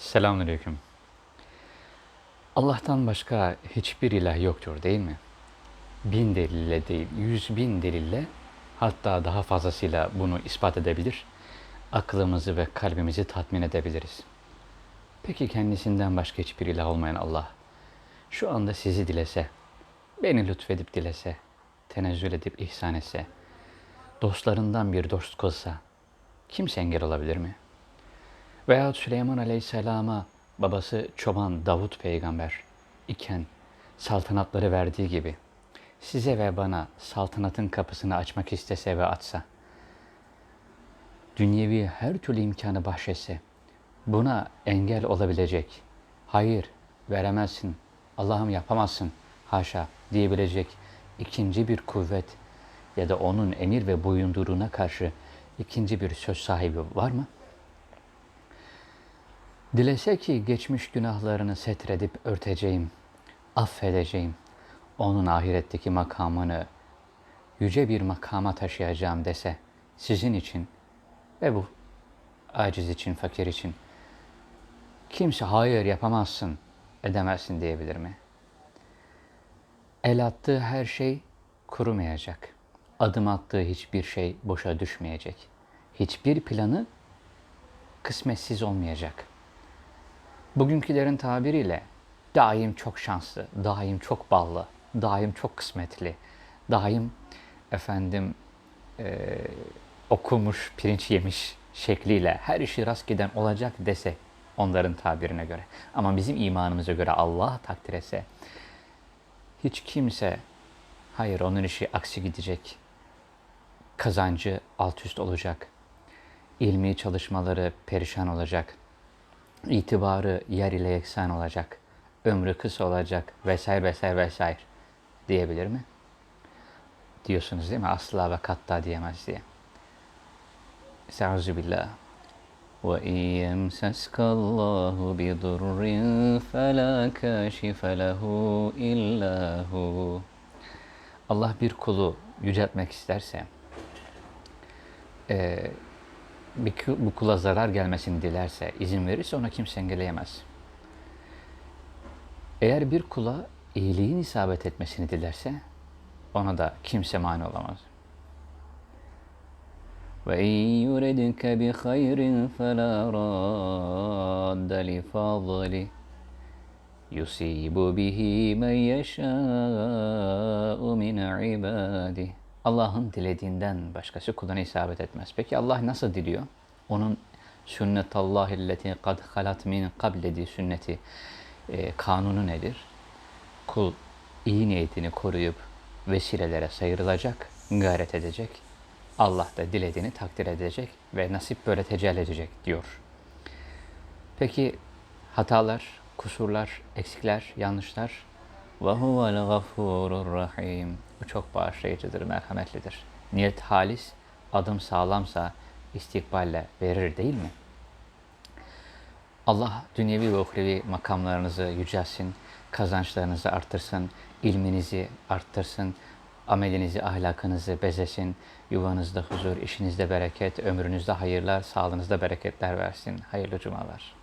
Selamünaleyküm. Allah'tan başka hiçbir ilah yoktur değil mi? Bin delille değil, yüz bin delille hatta daha fazlasıyla bunu ispat edebilir, aklımızı ve kalbimizi tatmin edebiliriz. Peki kendisinden başka hiçbir ilah olmayan Allah, şu anda sizi dilese, beni lütfedip dilese, tenezzül edip ihsan etse, dostlarından bir dost kılsa, kimse engel olabilir mi?'' Veyahut Süleyman Aleyhisselam'a babası çoban Davut peygamber iken saltanatları verdiği gibi size ve bana saltanatın kapısını açmak istese ve açsa, dünyevi her türlü imkanı bahşetse, buna engel olabilecek, hayır veremezsin, Allah'ım yapamazsın, haşa diyebilecek ikinci bir kuvvet ya da onun emir ve boyunduruğuna karşı ikinci bir söz sahibi var mı?'' Dilese ki geçmiş günahlarını setredip örteceğim, affedeceğim, onun ahiretteki makamını yüce bir makama taşıyacağım dese sizin için ve bu aciz için, fakir için kimse hayır yapamazsın, edemezsin diyebilir mi? El attığı her şey kurumayacak. Adım attığı hiçbir şey boşa düşmeyecek. Hiçbir planı kısmetsiz olmayacak.'' Bugünkülerin tabiriyle daim çok şanslı, daim çok ballı, daim çok kısmetli, daim efendim e, okumuş, pirinç yemiş şekliyle her işi rast giden olacak dese onların tabirine göre. Ama bizim imanımıza göre Allah takdir etse hiç kimse hayır onun işi aksi gidecek, kazancı alt üst olacak, ilmi çalışmaları perişan olacak, itibarı yer ile yeksan olacak, ömrü kısa olacak vesaire vesaire vesaire diyebilir mi? Diyorsunuz değil mi? Asla ve katta diyemez diye. Estaizu billah. وَاِنْ يَمْسَسْكَ اللّٰهُ بِضُرٍّ فَلَا كَاشِفَ لَهُ اِلَّا هُ Allah bir kulu yüceltmek isterse, e, bir, bu kula zarar gelmesini dilerse, izin verirse ona kimse engelleyemez. Eğer bir kula iyiliğin isabet etmesini dilerse ona da kimse mani olamaz. Ve bi hayrin fela radda li fadli yusibu bihi men yeşâ'u min ibadihi Allah'ın dilediğinden başkası kuluna isabet etmez. Peki Allah nasıl diliyor? Onun sünnetallahi illeti kad halat min qabl dediği sünneti, e, kanunu nedir? Kul iyi niyetini koruyup vesilelere sayırılacak, gayret edecek. Allah da dilediğini takdir edecek ve nasip böyle tecelli edecek diyor. Peki hatalar, kusurlar, eksikler, yanlışlar huvel gafurur rahim. Bu çok bağışlayıcıdır, merhametlidir. Niyet halis, adım sağlamsa istikballe verir değil mi? Allah dünyevi ve uhrevi makamlarınızı yücelsin, kazançlarınızı arttırsın, ilminizi arttırsın, amelinizi, ahlakınızı bezesin, yuvanızda huzur, işinizde bereket, ömrünüzde hayırlar, sağlığınızda bereketler versin. Hayırlı cumalar.